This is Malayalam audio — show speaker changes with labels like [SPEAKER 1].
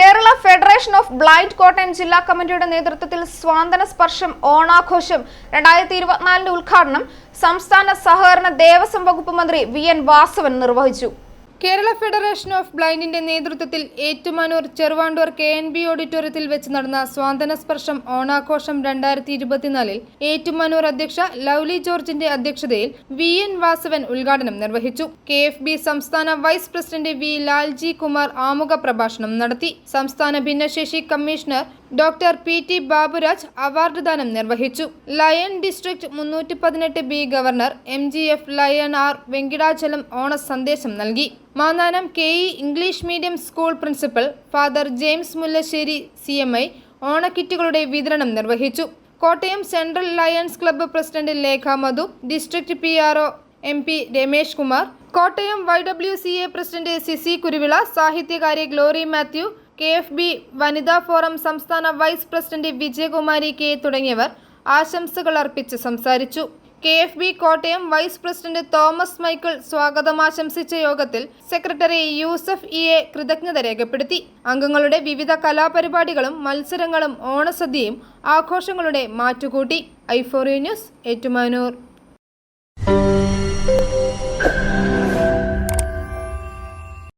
[SPEAKER 1] Kerala federation of blind Kottayam ജില്ലാ കമ്മിറ്റിയുടെ നേതൃത്വത്തിൽ സ്വാതന്ത്ര്യ സ്പർശം ഓണാഘോഷം രണ്ടായിരത്തി ഇരുപത്തിനാലിന്റെ ഉദ്ഘാടനം സംസ്ഥാന സഹകരണ ദേവസ്വം വകുപ്പ് മന്ത്രി വി എൻ വാസവൻ നിർവഹിച്ചു
[SPEAKER 2] കേരള ഫെഡറേഷൻ ഓഫ് ബ്ലൈൻഡിന്റെ നേതൃത്വത്തിൽ Ettumanoor Cheruvandoor K N B ഓഡിറ്റോറിയത്തിൽ വെച്ച് നടന്ന സ്വാതന്ത്ര്യ സ്പർശം ഓണാഘോഷം രണ്ടായിരത്തി ഇരുപത്തിനാലിൽ ഏറ്റുമാനൂർ അധ്യക്ഷ ലൗലി ജോർജിന്റെ അധ്യക്ഷതയിൽ വി എൻ വാസവൻ ഉദ്ഘാടനം നിർവഹിച്ചു. കെ എഫ് ബി സംസ്ഥാന vice president V Lalji Kumar ആമുഖ പ്രഭാഷണം നടത്തി. സംസ്ഥാന ഭിന്നശേഷി commissioner doctor P T Baburaj award ദാനം നിർവഹിച്ചു. ലയൺ ഡിസ്ട്രിക്ട് മുന്നൂറ്റി പതിനെട്ട് B governor M J F lion R Venkitachalam ഓണ സന്ദേശം നൽകി. Mannanam K E English medium school principal father James Mullassery C M I ഓണക്കിറ്റുകളുടെ വിതരണം നിർവഹിച്ചു. Kottayam central lions club president Lekha Madhu district P R O M P Ramesh Kumar Kottayam Y W C A president C C Kuruvila സാഹിത്യകാരി Glory Mathew K F B വനിതാ ഫോറം സംസ്ഥാന വൈസ് പ്രസിഡന്റ് വിജയകുമാരി കെ തുടങ്ങിയവർ ആശംസകൾ അർപ്പിച്ച് സംസാരിച്ചു. K F B Kottayam vice president Thomas Michael സ്വാഗതം ആശംസിച്ച യോഗത്തിൽ സെക്രട്ടറി യൂസഫ് ഇ എ കൃതജ്ഞത രേഖപ്പെടുത്തി. അംഗങ്ങളുടെ വിവിധ കലാപരിപാടികളും മത്സരങ്ങളും ഓണസദ്യയും ആഘോഷങ്ങളുടെ മാറ്റുകൂട്ടി. ഐഫോറി ന്യൂസ് ഏറ്റുമാനൂർ.